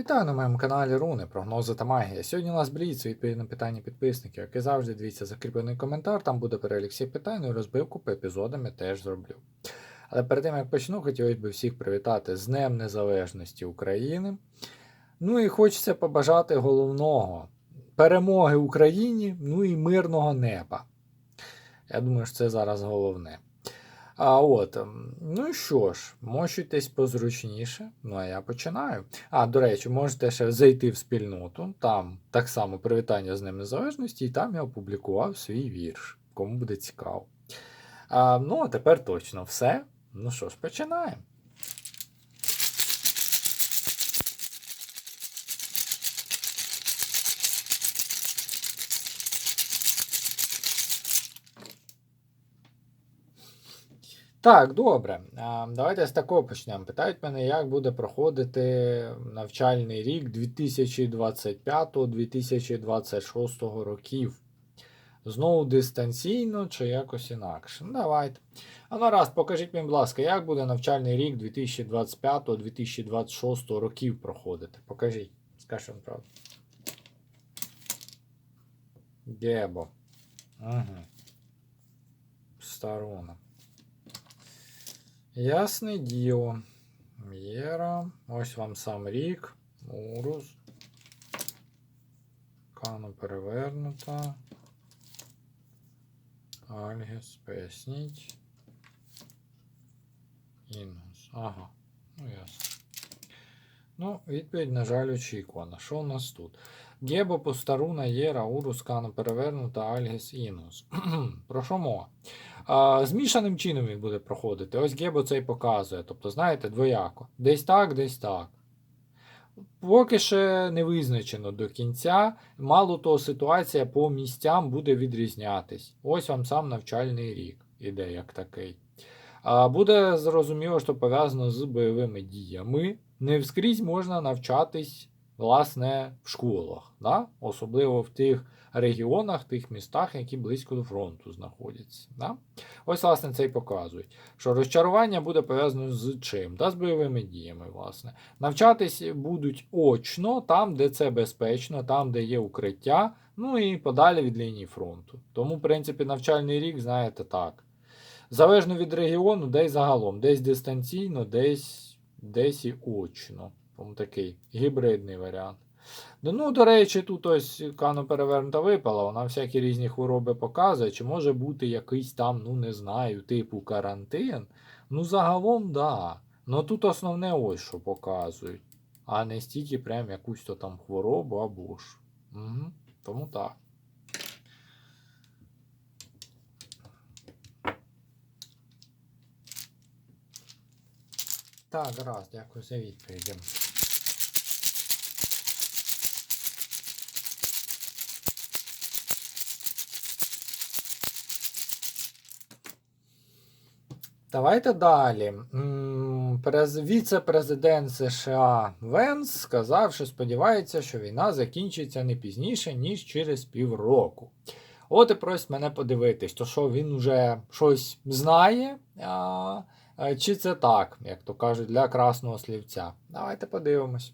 Вітаю на моєму каналі Руни, прогнози та магія. Сьогодні у нас бліц, відповідь на питання підписників. Як і завжди, дивіться закріплений коментар, там буде перелік всіх питань, ну і розбивку по епізодам я теж зроблю. Але перед тим як почну, хотілося б всіх привітати з Днем Незалежності України. Ну і хочеться побажати головного перемоги Україні, ну і мирного неба. Я думаю, що це зараз головне. А от, ем, ну що ж, мощуйтесь позручніше. Ну а я починаю. А, до речі, можете ще зайти в спільноту. Там так само привітання з ним Незалежності, і там я опублікував свій вірш. Кому буде цікаво. А, ну, а тепер точно все. Ну що ж, починаємо. Так, добре. Давайте з такого почнемо. Питають мене, як буде проходити навчальний рік 2025-2026 років. Знову дистанційно чи якось інакше. Ну, давайте. А ну раз, покажіть мені, будь ласка, як буде навчальний рік 2025-2026 років проходити? Покажіть. Вам правду. Гебо. Угу. Сторона. Ясне діло. Єра. Ось вам сам рік. Урус. Кана перевернута. Альгіс, поясніть. Інгус. Ага. Ну ясно. Ну, відповідь, на жаль, очікувана. Що у нас тут? Гебо, Постаруна, Єра, Урус, Кано перевернута, Альгіс, Інгус. Про що мова? А, Змішаним чином він буде проходити. Ось Гебо це і показує. Тобто, знаєте, двояко. Десь так, десь так. Поки ще не визначено до кінця. Мало того, ситуація по місцям буде відрізнятись. Ось вам сам навчальний рік іде як такий. А, Буде зрозуміло, що пов'язано з бойовими діями. Не вскрізь можна навчатись, власне, в школах, да? особливо в тих регіонах, тих містах, які близько до фронту знаходяться. Да? Ось, власне, це і показує, що розчарування буде пов'язано з чим? Да, з бойовими діями, власне. Навчатись будуть очно, там, де це безпечно, там, де є укриття, ну і подалі від лінії фронту. Тому, в принципі, навчальний рік, знаєте, так. Залежно від регіону, десь загалом, десь дистанційно, десь, десь і очно. Такий гібридний варіант. Ну, ну, до речі, тут ось кано перевернута випала, вона всякі різні хвороби показує, чи може бути якийсь там, ну не знаю, типу карантин. Ну, загалом, да. Ну тут основне ось що показують, а не стільки прям якусь то там хворобу або ж. Угу. Тому так. Так, раз, дякую за відповіді. Давайте далі. Віце-президент США Венс сказав, що сподівається, що війна закінчиться не пізніше, ніж через півроку. От і просить мене подивитись, то що він уже щось знає, чи це так, як то кажуть, для красного слівця. Давайте подивимось.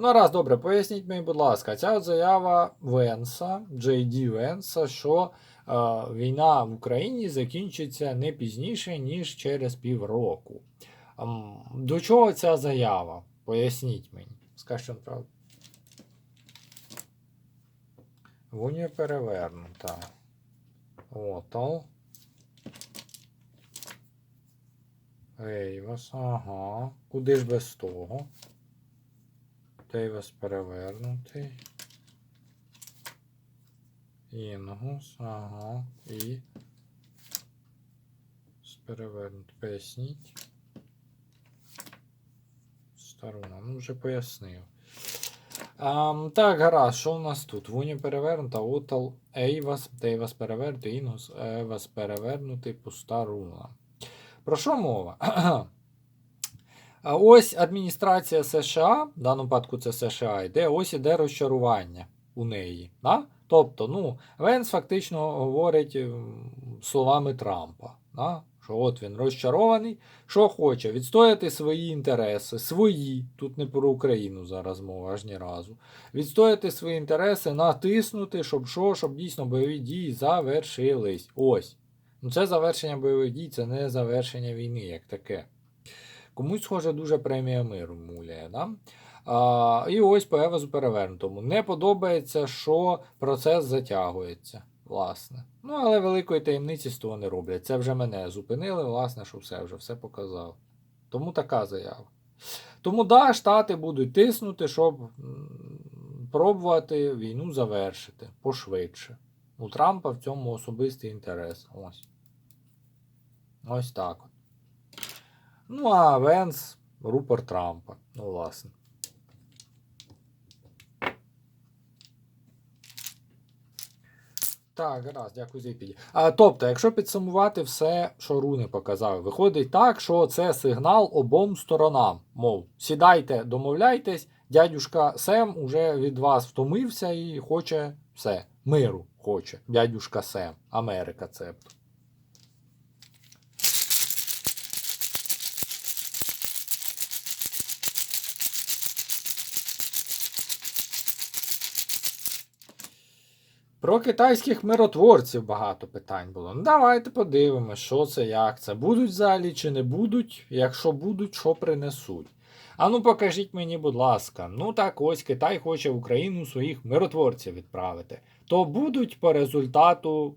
Ну, раз, добре, поясніть мені, будь ласка, ця от заява Венса, Джей Ді Венса, що е, війна в Україні закінчиться не пізніше, ніж через півроку. Ем, До чого ця заява? Поясніть мені. Скажіть вам правду. Вуня перевернута. Отал. Ейвас, ага. Куди ж без того? Дейвас перевернутий. Інгус, ага. І. Перевернути. Поясніть. Сторона. Ну, вже пояснив. А, так, гаразд, що у нас тут? Вуні перевернута, Отал, Ейвас, Дейвас перевернутий, Інгус, Ейвас перевернутий, пуста руна. Про що мова? Ось адміністрація США, в даному випадку це США, йде, ось іде розчарування у неї. Да? Тобто, ну, Венс фактично говорить словами Трампа, да? Що от він розчарований, що хоче відстояти свої інтереси, свої, тут не про Україну зараз мова аж ні разу. Відстояти свої інтереси, натиснути, щоб що, щоб дійсно бойові дії завершились. Ось. Ну це завершення бойових дій, це не завершення війни як таке. Комусь, схоже, дуже премія миру муляє. Да? А, і ось по Евазу перевернутому. Не подобається, що процес затягується. Власне. Ну, але великої таємниці з того не роблять. Це вже мене зупинили, власне, що все вже все показав. Тому така заява. Тому да, Штати будуть тиснути, щоб пробувати війну завершити пошвидше. У Трампа в цьому особистий інтерес. Ось. Ось так. от. Ну, а Венс рупор Трампа. Ну, власне. Так, гаразд, дякую за відповіді. А, тобто, якщо підсумувати все, що Руни показав, виходить так, що це сигнал обом сторонам. Мов, сідайте, домовляйтесь, дядюшка Сем уже від вас втомився і хоче все. Миру хоче. Дядюшка Сем, Америка цебто. Про китайських миротворців багато питань було. Ну, давайте подивимось, що це, як це. Будуть взагалі чи не будуть? Якщо будуть, що принесуть. А ну покажіть мені, будь ласка. Ну так ось Китай хоче в Україну своїх миротворців відправити. То будуть по результату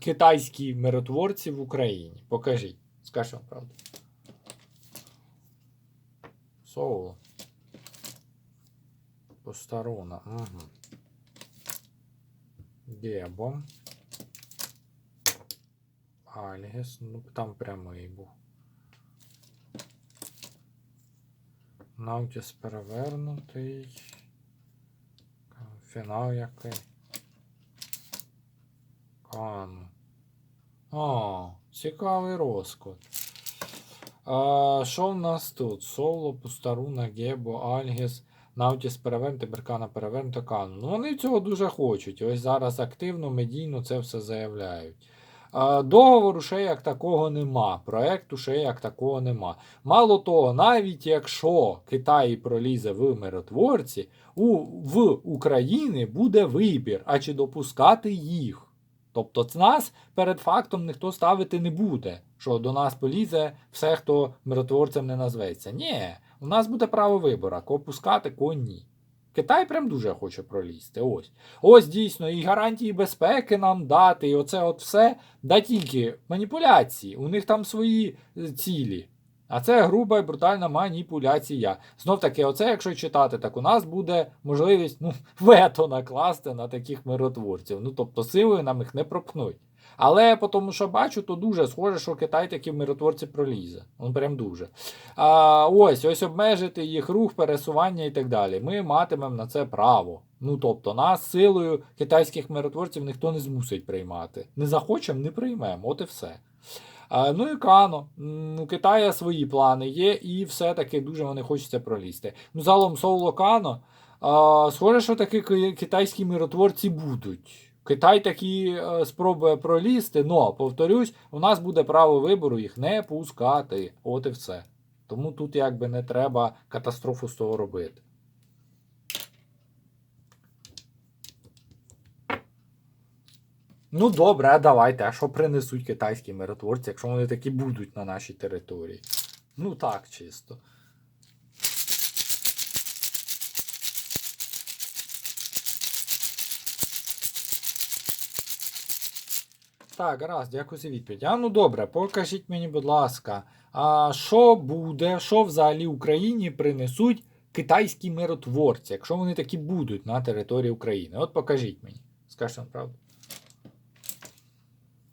китайські миротворці в Україні. Покажіть. Скажіть вам правду. Соуло. Постарона. Угу. Гебо. Альгес. Ну, там прямий був. Наутіс перевернутий. Фінал який. Кан. О, цікавий розклад. А, що в нас тут? Соло, Пустаруна, Гебо, Альгес. Наутіс перевернути, Беркана перевернути, Кану. Ну вони цього дуже хочуть. Ось зараз активно, медійно це все заявляють. Договору ще як такого нема. Проекту ще як такого нема. Мало того, навіть якщо Китай пролізе в миротворці, у, в Україні буде вибір, а чи допускати їх. Тобто нас перед фактом ніхто ставити не буде, що до нас полізе все, хто миротворцем не назветься. Ні, у нас буде право вибору, кого пускати, кого ні. Китай прям дуже хоче пролізти. Ось. Ось дійсно, і гарантії безпеки нам дати, і оце от все. Да тільки маніпуляції. У них там свої е, цілі. А це груба і брутальна маніпуляція. Знов таки, оце, якщо читати, так у нас буде можливість ну, вето накласти на таких миротворців. Ну тобто силою нам їх не пропхнуть. Але по тому, що бачу, то дуже схоже, що Китай такі миротворці пролізе. Он прям дуже. А, Ось ось обмежити їх рух, пересування і так далі. Ми матимемо на це право. Ну тобто, нас силою китайських миротворців ніхто не змусить приймати. Не захочемо, не приймемо. От і все. Ну і Кано. У Китая свої плани є, і все-таки дуже вони хочеться пролізти. Ну, залом Соуло Кано. Схоже, що таки китайські миротворці будуть. Китай такі е, спробує пролізти, але, повторюсь, у нас буде право вибору їх не пускати. От і все. Тому тут якби не треба катастрофу з того робити. Ну добре, давайте. А що принесуть китайські миротворці, якщо вони такі будуть на нашій території? Ну так, чисто. Так, гаразд, дякую за відповідь. А ну добре, покажіть мені, будь ласка, а що буде, що взагалі Україні принесуть китайські миротворці, якщо вони такі будуть на території України? От покажіть мені. Скажіть вам правду.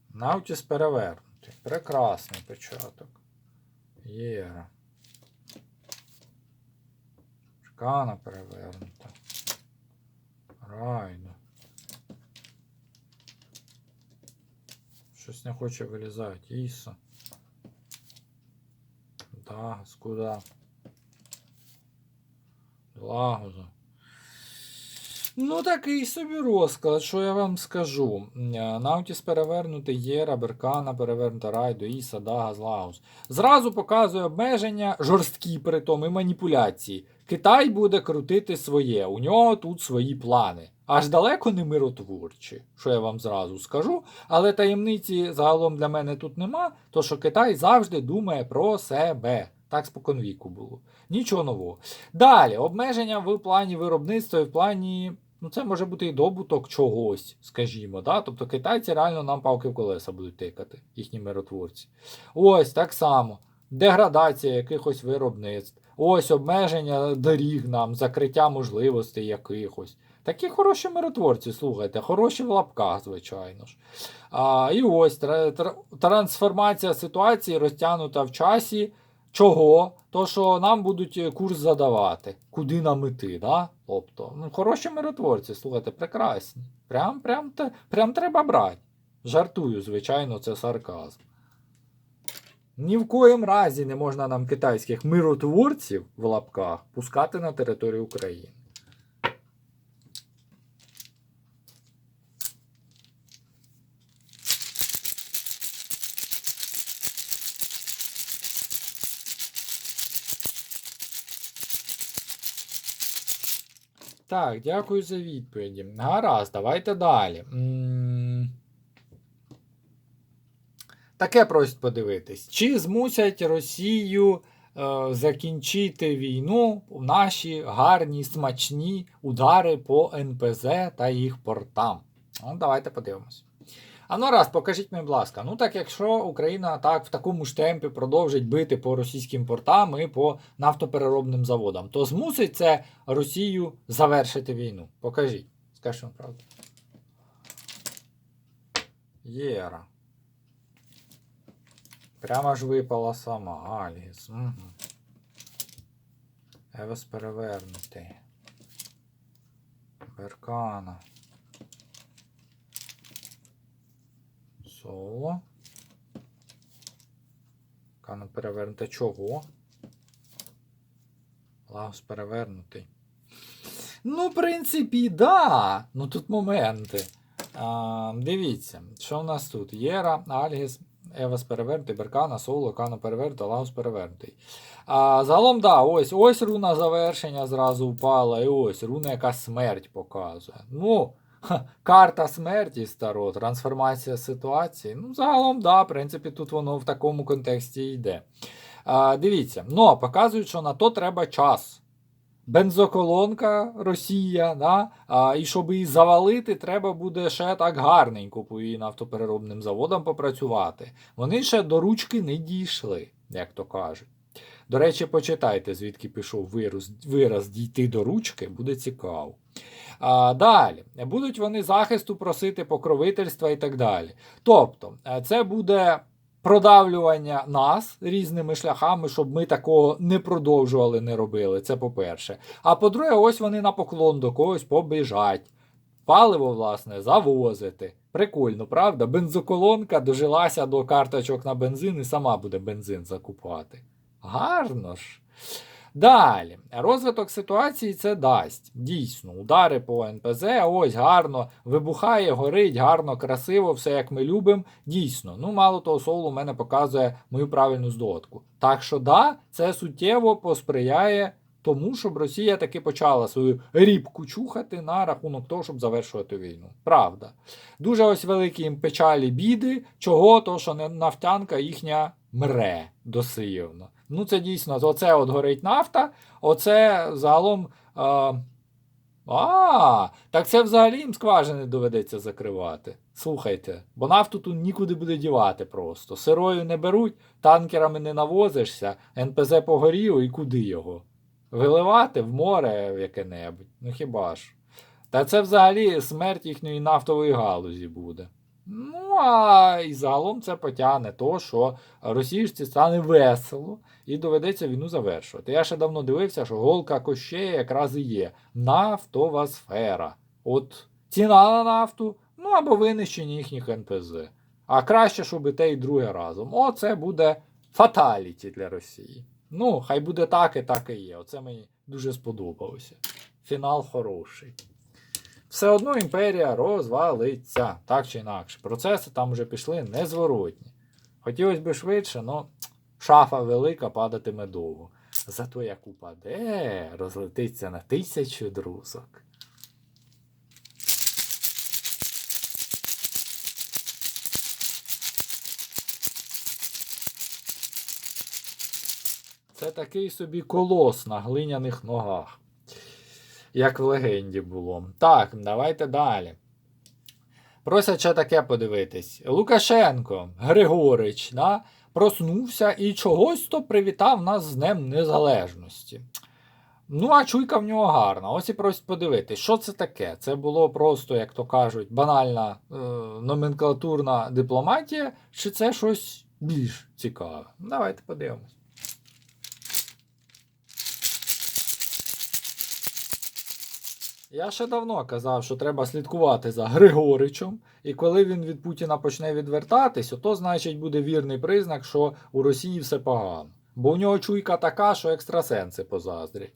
Наутіс перевернутий. Прекрасний початок. Єра. Шкана перевернута. Райно. Щось не хоче вилізати. Іса. Да, скуда. Лагуза. Ну, такий собі розклад, що я вам скажу. Е, Наутіс перевернути Єра, Беркана, перевернута Райдо, Іса, Дага, Злаус. Зразу показує обмеження, жорсткі при тому і маніпуляції. Китай буде крутити своє, у нього тут свої плани. Аж далеко не миротворчі, що я вам зразу скажу. Але таємниці загалом для мене тут нема, то що Китай завжди думає про себе. Так споконвіку було. Нічого нового. Далі, обмеження в плані виробництва і в плані. Ну, це може бути і добуток чогось, скажімо. Да? Тобто китайці реально нам палки в колеса будуть тикати, їхні миротворці. Ось так само. Деградація якихось виробництв. Ось обмеження доріг нам, закриття можливостей якихось. Такі хороші миротворці, слухайте, хороші в лапках, звичайно ж. А, і ось тра- тра- трансформація ситуації розтягнута в часі. Чого? То, що нам будуть е, курс задавати, куди нам іти, да? Тобто, ну, хороші миротворці, слухайте, прекрасні. Прям, прям, прям треба брати. Жартую, звичайно, це сарказм. Ні в коїм разі не можна нам китайських миротворців в лапках пускати на територію України. Так, дякую за відповіді. Гаразд, давайте далі. Таке просять подивитись. Чи змусять Росію е, закінчити війну в наші гарні, смачні удари по НПЗ та їх портам? Ну, давайте подивимось. А ну раз, покажіть мені, будь ласка. Ну так, якщо Україна так в такому ж темпі продовжить бити по російським портам і по нафтопереробним заводам, то змусить це Росію завершити війну. Покажіть. Скажіть правду. Єра. Прямо ж випала сама. Альгіс. Угу. Евес перевернутий. Беркана. Соло. Кана перевернута чого? Лаус перевернутий. Ну, в принципі, да. Ну тут моменти. А, дивіться, що в нас тут? Єра, Альгіс, Евас перевернутий, Беркана, Соло, Кана перевернутий, Лаус перевернутий. А, загалом, да, ось ось руна завершення зразу впала, і ось руна, яка смерть показує. Ну, карта смерті старо, трансформація ситуації. Ну, загалом, да, в принципі, тут воно в такому контексті йде. А, дивіться, ну, показують, що на то треба час. Бензоколонка Росія, да? а, і щоб її завалити, треба буде ще так гарненько по її нафтопереробним заводам попрацювати. Вони ще до ручки не дійшли, як то кажуть. До речі, почитайте, звідки пішов вираз, вираз дійти до ручки, буде цікаво. А, далі, будуть вони захисту просити покровительства і так далі. Тобто, е, це буде продавлювання нас різними шляхами, щоб ми такого не продовжували, не робили. Це по-перше. А по-друге, ось вони на поклон до когось побіжать. Паливо, власне, завозити. Прикольно, правда? Бензоколонка дожилася до карточок на бензин і сама буде бензин закупати. Гарно ж. Далі, розвиток ситуації це дасть. Дійсно, удари по НПЗ, ось гарно вибухає, горить, гарно, красиво, все як ми любимо. Дійсно, ну мало того, соло у мене показує мою правильну здогадку. Так що, да, це суттєво посприяє тому, щоб Росія таки почала свою рібку чухати на рахунок того, щоб завершувати війну. Правда. Дуже ось великі їм печалі біди, чого, то що не- нафтянка їхня мре досиївно. Ну, це дійсно, оце от горить нафта, оце загалом. А, а, так це взагалі їм скважини доведеться закривати. Слухайте, бо нафту тут нікуди буде дівати просто. Сирою не беруть, танкерами не навозишся, НПЗ погорів і куди його? Виливати в море яке-небудь. Ну хіба ж? Та це взагалі смерть їхньої нафтової галузі буде. Ну, а і загалом це потягне то, що російські стане весело і доведеться війну завершувати. Я ще давно дивився, що голка Кощея якраз і є нафтова сфера. От ціна на нафту, ну або винищення їхніх НПЗ. А краще, щоб і те, і друге разом. О, це буде фаталіті для Росії. Ну, хай буде так і так і є. Оце мені дуже сподобалося. Фінал хороший. Все одно імперія розвалиться. Так чи інакше. Процеси там вже пішли незворотні. Хотілося б швидше, але шафа велика падатиме довго. Зато як упаде, розлетиться на тисячу друзок. Це такий собі колос на глиняних ногах. Як в легенді було. Так, давайте далі. Просять ще таке подивитись. Лукашенко Григорич да, проснувся і чогось то привітав нас з Днем Незалежності. Ну, а чуйка в нього гарна. Ось і просять подивитись, що це таке? Це було просто, як то кажуть, банальна е, номенклатурна дипломатія, чи це щось більш цікаве? Давайте подивимось. Я ще давно казав, що треба слідкувати за Григоричем, і коли він від Путіна почне відвертатись, ото значить буде вірний признак, що у Росії все погано. Бо у нього чуйка така, що екстрасенси позаздрять.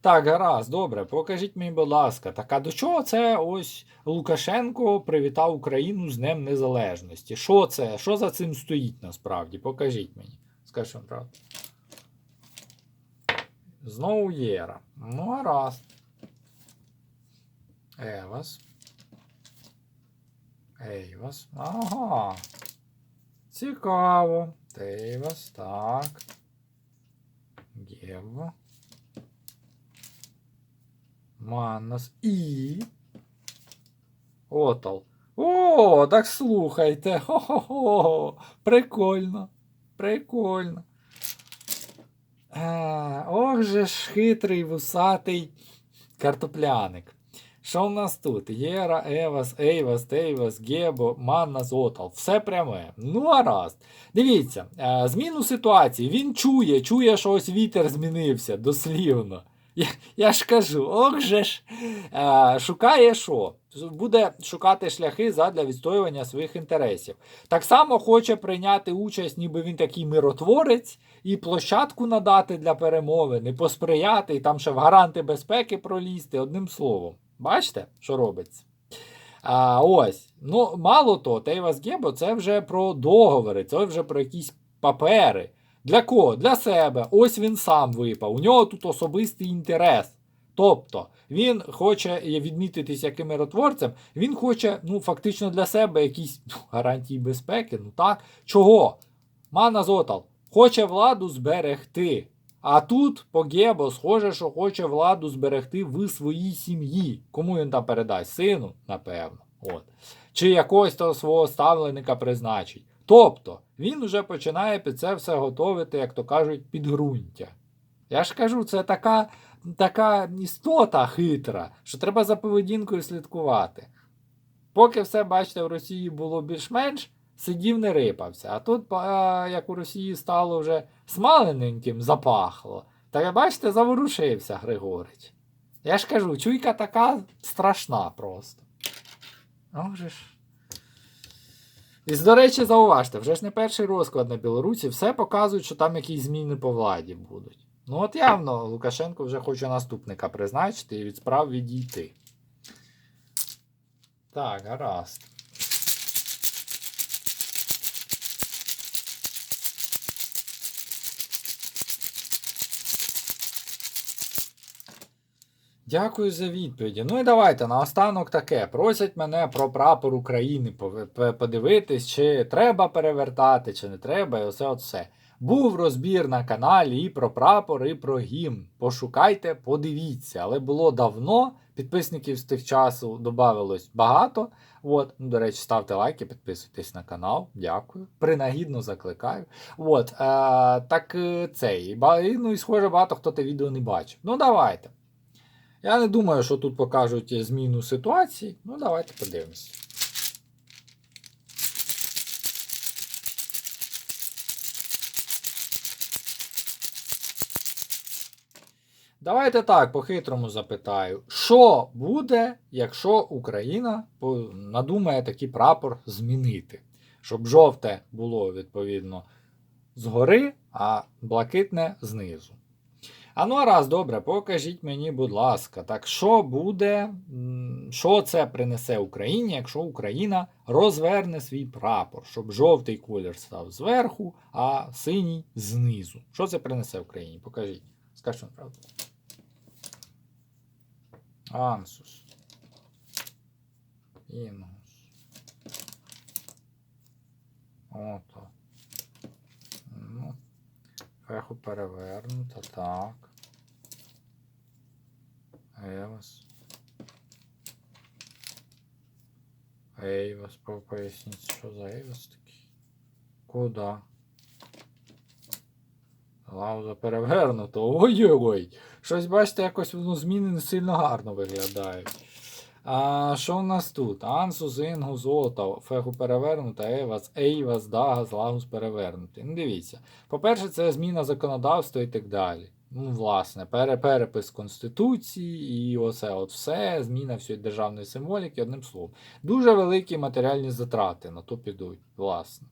Так, гаразд, добре, покажіть мені, будь ласка, так а до чого це ось Лукашенко привітав Україну з Днем Незалежності? Що це? Що за цим стоїть насправді? Покажіть мені. Скажіть вам правду. Знову Єра. Ну, гаразд. Евас. Ейвас. Ага. Цікаво. Тейвас, так. Гево. Маннас. І. Отал. О, так слухайте. Хо-хо-хо. Прикольно. Прикольно. А, ох же ж хитрий вусатий картопляник. Що в нас тут? Єра, Евас, Ейвас, Тейвас, Гебо, Манна, Зотал. Все пряме. Ну, гаразд. Дивіться, е, зміну ситуації. Він чує, чує, що ось вітер змінився дослівно. Я, я ж кажу, ох же ж. Е, шукає що? Буде шукати шляхи задля відстоювання своїх інтересів. Так само хоче прийняти участь, ніби він такий миротворець, і площадку надати для перемовин, і посприяти, і там ще в гаранти безпеки пролізти, одним словом. Бачите, що робиться? А, Ось. Ну, мало того, Тейвас Гебо це вже про договори, це вже про якісь папери. Для кого? Для себе. Ось він сам випав. У нього тут особистий інтерес. Тобто, він хоче відмітитись яким миротворцем, він хоче, ну, фактично для себе якісь ну, гарантії безпеки. Ну так. Чого? Мана Зотал хоче владу зберегти. А тут по Гебо схоже, що хоче владу зберегти в своїй сім'ї. Кому він там передасть? Сину, напевно. От. Чи якогось того свого ставленика призначить. Тобто, він вже починає під це все готовити, як то кажуть, підґрунтя. Я ж кажу, це така, така істота хитра, що треба за поведінкою слідкувати. Поки все, бачите, в Росії було більш-менш, сидів не рипався. А тут, як у Росії стало вже смалененьким, запахло, так бачите, заворушився Григорич. Я ж кажу, чуйка така страшна просто. Ох же ж. І, до речі, зауважте, вже ж не перший розклад на Білорусі, все показують, що там якісь зміни по владі будуть. Ну, от явно Лукашенко вже хоче наступника призначити і від справ відійти. Так, гаразд. Дякую за відповіді. Ну і давайте наостанок таке. Просять мене про прапор України подивитись, чи треба перевертати, чи не треба, і оце от все. Був розбір на каналі і про прапор, і про гімн. Пошукайте, подивіться. Але було давно. Підписників з тих часу додавалось багато. От, ну, До речі, ставте лайки, підписуйтесь на канал. Дякую. Принагідно закликаю. От, е, Так е, цей. Ну і схоже, багато хто те відео не бачив. Ну, давайте. Я не думаю, що тут покажуть зміну ситуації. Ну, давайте подивимось. Давайте так, по-хитрому запитаю. Що буде, якщо Україна надумає такий прапор змінити? Щоб жовте було, відповідно, згори, а блакитне знизу. А ну раз, добре, покажіть мені, будь ласка, так що буде, що це принесе Україні, якщо Україна розверне свій прапор, щоб жовтий колір став зверху, а синій знизу. Що це принесе Україні? Покажіть. Скажіть вам правду. Ансус. Інгус. Ото. Ну, феху перевернуто, так. Евас. Ейвас, по- поясніть, що за Ейвас такий? Куда? Лауза перевернуто. Ой-ой-ой. Щось бачите, якось воно зміни не сильно гарно виглядають. А що в нас тут? Ансус, Інгус, Ота, Феху перевернута, Евас, Ейвас, Дагас, Лагус перевернутий. Ну, дивіться. По-перше, це зміна законодавства і так далі. Ну, власне, перепис Конституції і оце от все, зміна всієї державної символіки, одним словом. Дуже великі матеріальні затрати на то підуть, власне.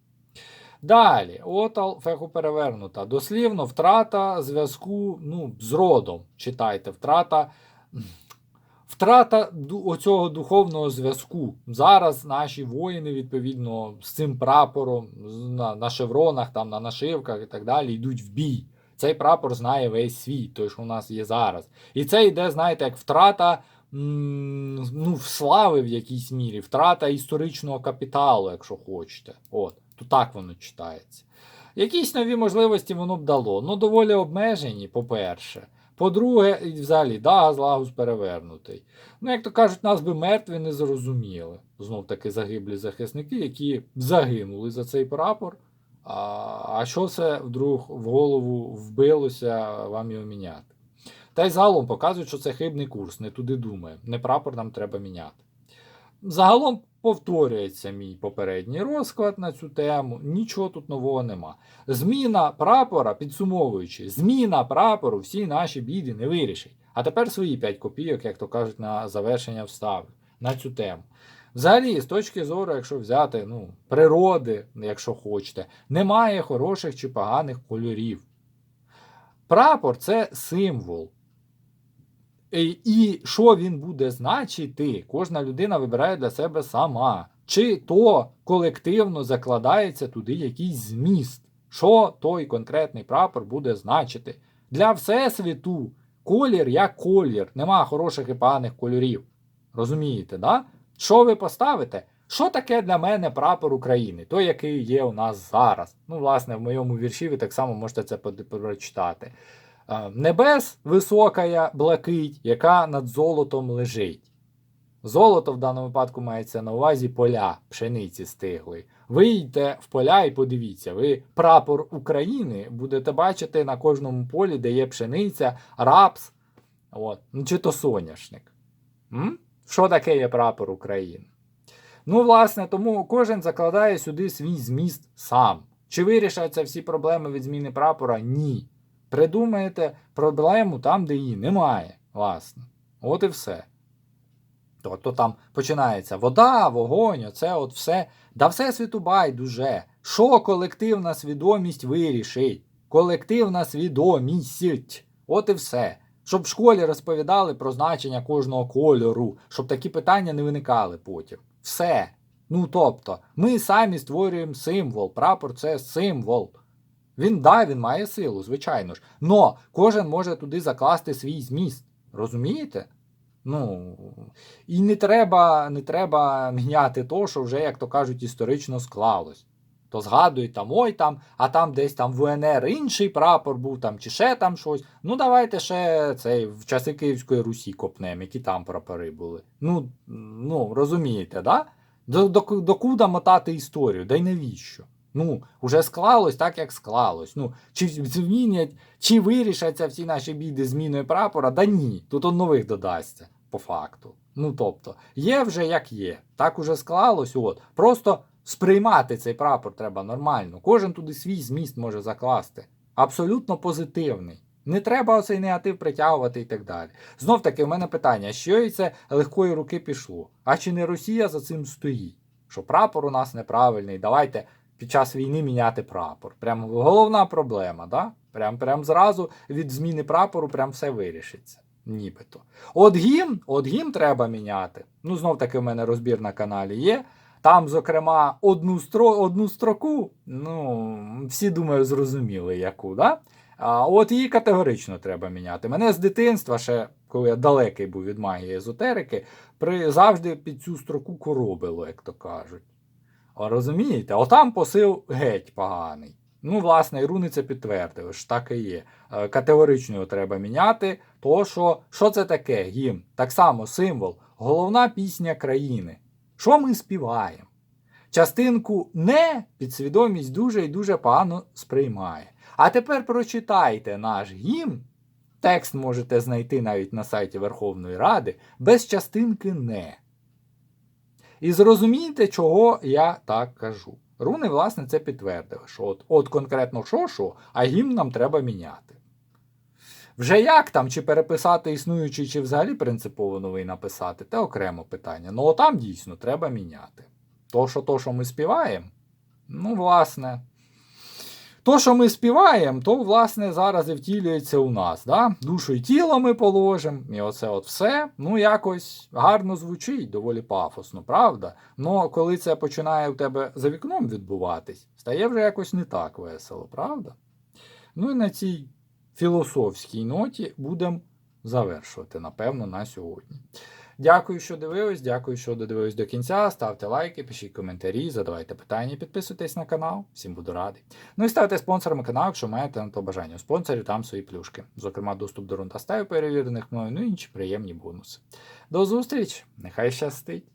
Далі, отал феху перевернута. Дослівно, втрата зв'язку ну, з родом. Читайте, втрата. Втрата оцього духовного зв'язку. Зараз наші воїни, відповідно, з цим прапором на, на шевронах, там, на нашивках і так далі, йдуть в бій. Цей прапор знає весь світ, той, що у нас є зараз. І це йде, знаєте, як втрата ну, слави в якійсь мірі, втрата історичного капіталу, якщо хочете. От, то так воно читається. Якісь нові можливості воно б дало. Ну, доволі обмежені, по-перше. По-друге, взагалі, да, Лагус перевернутий. Ну, як то кажуть, нас би мертві не зрозуміли. Знов таки загиблі захисники, які загинули за цей прапор. А, що це вдруг в голову вбилося вам його міняти? Та й загалом показують, що це хибний курс, не туди думає. Не прапор нам треба міняти. Загалом повторюється мій попередній розклад на цю тему. Нічого тут нового нема. Зміна прапора, підсумовуючи, зміна прапору всі наші біди не вирішить. А тепер свої 5 копійок, як то кажуть, на завершення встави на цю тему. Взагалі, з точки зору, якщо взяти ну, природи, якщо хочете, немає хороших чи поганих кольорів. Прапор це символ. І- що він буде значити, кожна людина вибирає для себе сама. Чи то колективно закладається туди якийсь зміст, що той конкретний прапор буде значити. Для Всесвіту колір як колір, нема хороших і поганих кольорів. Розумієте, да? Що ви поставите? Що таке для мене прапор України? Той, який є у нас зараз. Ну, власне, в моєму вірші ви так само можете це прочитати. Е, Небес високая блакить, яка над золотом лежить. Золото в даному випадку мається на увазі поля пшениці стиглої. Вийдьте в поля і подивіться, ви прапор України будете бачити на кожному полі, де є пшениця, рапс, от, чи то соняшник. М? Що таке є прапор України? Ну, власне, тому кожен закладає сюди свій зміст сам. Чи вирішаться всі проблеми від зміни прапора? Ні. Придумаєте проблему там, де її немає, власне. От і все. Тобто там починається вода, вогонь, оце от все. Да все світу байдуже. Що колективна свідомість вирішить? Колективна свідомість. От і все. Щоб в школі розповідали про значення кожного кольору, щоб такі питання не виникали потім. Все. Ну тобто, ми самі створюємо символ. Прапор це символ. Він да, він має силу, звичайно ж. Но кожен може туди закласти свій зміст. Розумієте? Ну, і не треба, не треба міняти то, що вже, як то кажуть, історично склалось. То згадують там, ой там, а там десь там в УНР інший прапор був, там, чи ще там щось. Ну, давайте ще цей в часи Київської Русі копнемо, які там прапори були. Ну, ну розумієте, да? До, до, докуда мотати історію? Да й навіщо? Ну, уже склалось так, як склалось. Ну, чи змінять, чи вирішаться всі наші біди зміною прапора? Да ні. Тут он нових додасться, по факту. Ну, тобто, є вже як є. Так уже склалось. От. Просто сприймати цей прапор треба нормально. Кожен туди свій зміст може закласти. Абсолютно позитивний. Не треба оцей негатив притягувати і так далі. Знов таки, в мене питання: що і це легкої руки пішло? А чи не Росія за цим стоїть? Що прапор у нас неправильний? Давайте під час війни міняти прапор. Прямо головна проблема, да? Прям, прям зразу від зміни прапору прям все вирішиться. Нібито. От гімн, от гімн треба міняти. Ну, знов таки, в мене розбір на каналі є. Там, зокрема, одну, стро, одну строку, ну, всі думаю, зрозуміли, яку, да? А от її категорично треба міняти. Мене з дитинства, ще коли я далекий був від магії езотерики, при, завжди під цю строку коробило, як то кажуть. А розумієте? Отам посил геть поганий. Ну, власне, і руни це підтвердили, що так і є. Е, Категорично його треба міняти. То що, що це таке? Гімн? Так само символ, головна пісня країни. Що ми співаємо? Частинку не підсвідомість дуже і дуже погано сприймає. А тепер прочитайте наш гімн. Текст можете знайти навіть на сайті Верховної Ради без частинки не. І зрозумійте, чого я так кажу. Руни, власне, це підтвердили, що от, от конкретно що, що, а гімн нам треба міняти. Вже як там, чи переписати існуючий, чи взагалі принципово новий написати, це окремо питання. Ну, там дійсно треба міняти. То, що то, що ми співаємо, ну, власне. То, що ми співаємо, то, власне, зараз і втілюється у нас. Да? Душу і тіло ми положимо, і оце от все. Ну, якось гарно звучить, доволі пафосно, правда? Ну, коли це починає у тебе за вікном відбуватись, стає вже якось не так весело, правда? Ну і на цій філософській ноті будемо завершувати, напевно, на сьогодні. Дякую, що дивились, дякую, що додивились до кінця. Ставте лайки, пишіть коментарі, задавайте питання, підписуйтесь на канал. Всім буду радий. Ну і ставте спонсорами каналу, якщо маєте на то бажання. У спонсорів там свої плюшки. Зокрема, доступ до рунтастаю перевірених мною, ну і інші приємні бонуси. До зустрічі! Нехай щастить!